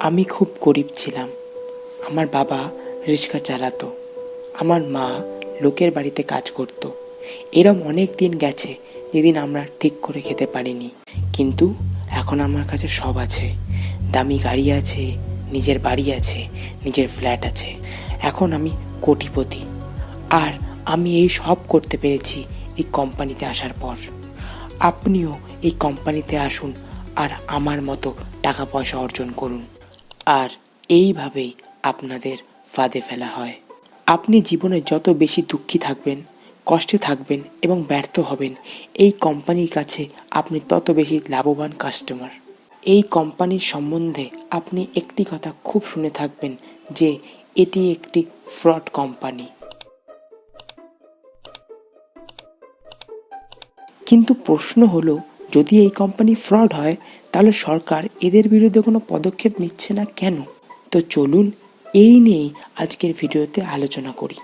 আমি খুব গরিব ছিলাম। আমার বাবা রিক্সা চালাতো। আমার মা লোকের বাড়িতে কাজ করতো। এরম অনেক দিন গেছে যেদিন আমরা ঠিক করে খেতে পারিনি। কিন্তু এখন আমার কাছে সব আছে। দামি গাড়ি আছে, নিজের বাড়ি আছে, নিজের ফ্ল্যাট আছে। এখন আমি কোটিপতি। আর আমি এই সব করতে পেরেছি এই কোম্পানিতে আসার পর। আপনিও এই কোম্পানিতে আসুন আর আমার মতো টাকা পয়সা অর্জন করুন। আর এইভাবেই আপনাদের ফাঁদে ফেলা হয়। আপনি জীবনে যত বেশি দুঃখী থাকবেন, কষ্টে থাকবেন এবং ব্যর্থ হবেন, এই কোম্পানির কাছে আপনি তত বেশি লাভবান কাস্টমার এই কোম্পানির সম্বন্ধে আপনি একটি কথা খুব শুনে থাকবেন যে, এটি একটি ফ্রড কোম্পানি। কিন্তু প্রশ্ন হলো যদি এই কোম্পানি ফ্রড হয় তাহলে সরকার এদের বিরুদ্ধে কোনো পদক্ষেপ নিচ্ছে না কেন? তো চলুন এই নিয়েই আজকের ভিডিওতে আলোচনা করি।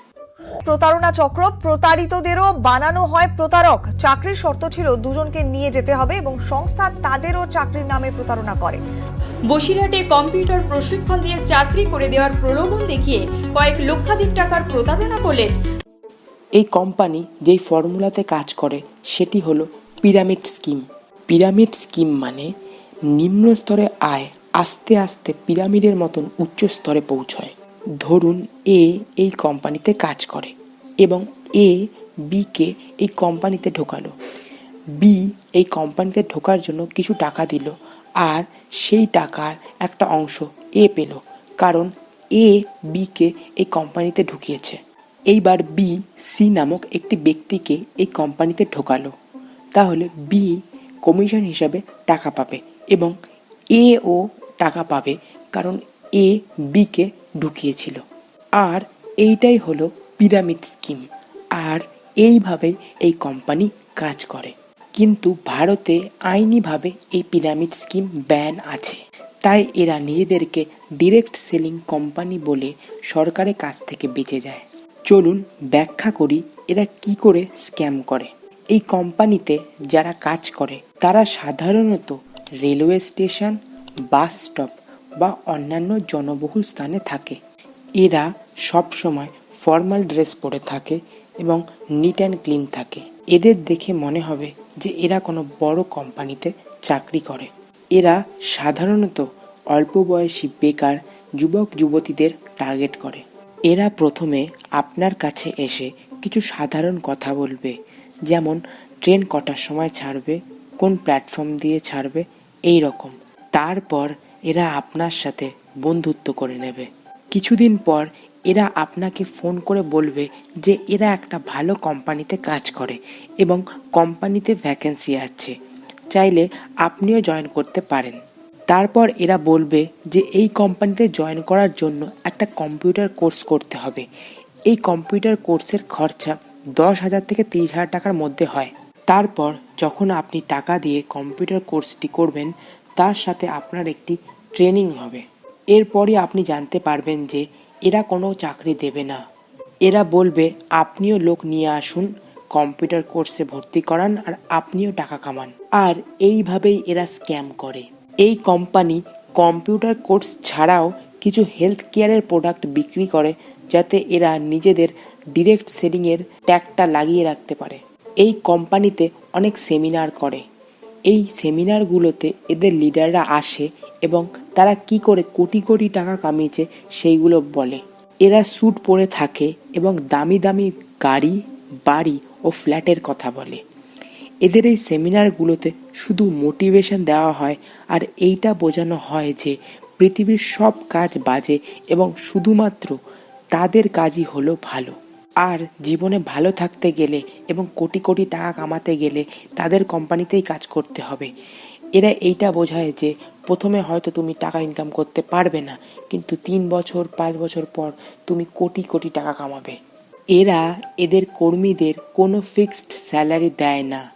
প্রতারণা চক্র প্রতারিতদেরও বানানো হয় প্রতারক। চাকরির শর্ত ছিল দুজনকে নিয়ে যেতে হবে এবং সংস্থা তাদেরও চাকরির নামে প্রতারণা করে। বসিরহাটে কম্পিউটার প্রশিক্ষণ দিয়ে চাকরি করে দেওয়ার প্রলোভন দেখিয়ে কয়েক লক্ষাধিক টাকার প্রতারণা করলেন। এই কোম্পানি যেই ফর্মুলাতে কাজ করে সেটি হলো পিরামিড স্কিম পিরামিড স্কিম মানে নিম্ন স্তরে আয় আস্তে আস্তে পিরামিডের মতন উচ্চ স্তরে পৌঁছয়। ধরুন এ এই কোম্পানিতে কাজ করে এবং এ বিকে এই কোম্পানিতে ঢোকালো। বি এই কোম্পানিতে ঢোকার জন্য কিছু টাকা দিল আর সেই টাকার একটা অংশ এ পেল কারণ এ বিকে এই কোম্পানিতে ঢুকিয়েছে। এইবার বি সি নামক একটি ব্যক্তিকে এই কোম্পানিতে ঢোকালো। তাহলে বি কমিশন হিসাবে টাকা পাবে এবং এ ও টাকা পাবে কারণ এ বিকে ঢুকিয়েছিল। আর এইটাই হলো পিরামিড স্কিম। আর এইভাবেই এই কোম্পানি কাজ করে। কিন্তু ভারতে আইনিভাবে এই পিরামিড স্কিম ব্যান আছে। তাই এরা নিজেদেরকে ডিরেক্ট সেলিং কোম্পানি বলে সরকারের কাছ থেকে বেঁচে যায়। চলুন ব্যাখ্যা করি এরা কি করে স্ক্যাম করে। এই কোম্পানিতে যারা কাজ করে, তারা সাধারণত রেলওয়ে স্টেশন, বাস স্টপ বা অন্যান্য জনবহুল স্থানে থাকে। এরা সব সময় ফর্মাল ড্রেস পরে থাকে এবং নিট অ্যান্ড ক্লিন থাকে। এদের দেখে মনে হবে যে এরা কোনো বড় কোম্পানিতে চাকরি করে। এরা সাধারণত অল্প বয়সী বেকার যুবক যুবতীদের টার্গেট করে। এরা প্রথমে আপনার কাছে এসে কিছু সাধারণ কথা বলবে। যেমন, ট্রেন কটার সময় ছাড়বে, কোন প্ল্যাটফর্ম দিয়ে ছাড়বে, এই রকম। তারপর এরা আপনার সাথে বন্ধুত্ব করে নেবে। কিছুদিন পর এরা আপনাকে ফোন করে বলবে যে এরা একটা ভালো কোম্পানিতে কাজ করে এবং কোম্পানিতে ভ্যাকেন্সি আছে। চাইলে আপনিও জয়েন করতে পারেন। তারপর এরা বলবে যে এই কোম্পানিতে জয়েন করার জন্য একটা কম্পিউটার কোর্স করতে হবে। এই কম্পিউটার কোর্সের খরচা দশ হাজার থেকে তিরিশ হাজার টাকার মধ্যে হয়। তারপর যখন আপনি টাকা দিয়ে কম্পিউটার কোর্সটি করবেন, তার সাথে আপনার একটি ট্রেনিং হবে। এরপরই আপনি জানতে পারবেন যে এরা কোনো চাকরি দেবে না। এরা বলবে, আপনিও লোক নিয়ে আসুন, কম্পিউটার কোর্সে ভর্তি করান আর আপনিও টাকা কামান। আর এইভাবেই এরা স্ক্যাম করে। এই কোম্পানি কম্পিউটার কোর্স ছাড়াও কিছু হেলথ কেয়ারের প্রোডাক্ট বিক্রি করে, যাতে এরা নিজেদের ডিরেক্ট সেলিংয়ের ট্যাগটা লাগিয়ে রাখতে পারে। এই কোম্পানিতে অনেক সেমিনার করে। এই সেমিনারগুলোতে এদের লিডাররা আসে এবং তারা কি করে কোটি কোটি টাকা কামিয়েছে সেইগুলো বলে। এরা স্যুট পরে থাকে এবং দামি দামি গাড়ি, বাড়ি ও ফ্ল্যাটের কথা বলে। এদের এই সেমিনারগুলোতে শুধু মোটিভেশন দেওয়া হয় আর এইটা বোঝানো হয় যে পৃথিবীর সব কাজ বাজে এবং শুধুমাত্র তাদের কাজই হলো ভালো। আর জীবনে ভালো থাকতে গেলে এবং কোটি কোটি টাকা কামাতে গেলে তাদের কোম্পানিতেই কাজ করতে হবে। এরা এইটা বোঝায় যে প্রথমে হয়তো তুমি টাকা ইনকাম করতে পারবে না, কিন্তু তিন বছর, পাঁচ বছর পর তুমি কোটি কোটি টাকা কামাবে। এরা এদের কর্মীদের কোনো ফিক্সড স্যালারি দেয় না।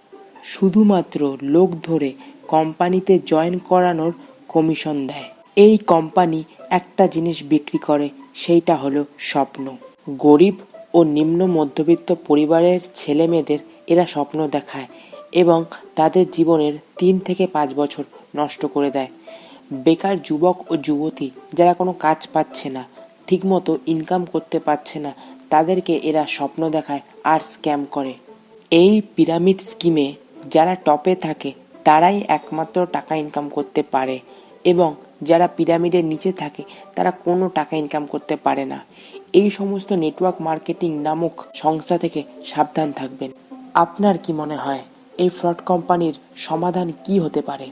শুধুমাত্র লোক ধরে কোম্পানিতে জয়েন করানোর কমিশন দেয়। এই কোম্পানি একটা জিনিস বিক্রি করে, সেইটা হলো স্বপ্ন। গরিব ও নিম্ন মধ্যবিত্ত পরিবারের ছেলেমেয়েদের এরা স্বপ্ন দেখায় এবং তাদের জীবনের তিন থেকে পাঁচ বছর নষ্ট করে দেয়। বেকার যুবক ও যুবতী যারা কোনো কাজ পাচ্ছে না, ঠিকমতো ইনকাম করতে পারছে না, তাদেরকে এরা স্বপ্ন দেখায় আর স্ক্যাম করে। এই পিরামিড স্কিমে যারা টপে থাকে, তারাই একমাত্র টাকা ইনকাম করতে পারে এবং যারা পিরামিডের নিচে থাকে, তারা কোনো টাকা ইনকাম করতে পারে না। এই সমস্ত নেটওয়ার্ক মার্কেটিং নামক সংস্থা থেকে সাবধান থাকবেন। আপনার কি মনে হয়, এই ফ্রড কোম্পানির সমাধান কি হতে পারে?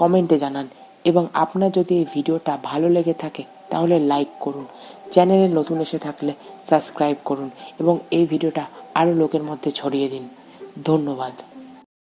কমেন্টে জানান এবং আপনার যদি এই ভিডিওটা ভালো লেগে থাকে, তাহলে লাইক করুন। চ্যানেলে নতুন এসে থাকলে সাবস্ক্রাইব করুন এবং এই ভিডিওটা আরও লোকের মধ্যে ছড়িয়ে দিন। ধন্যবাদ।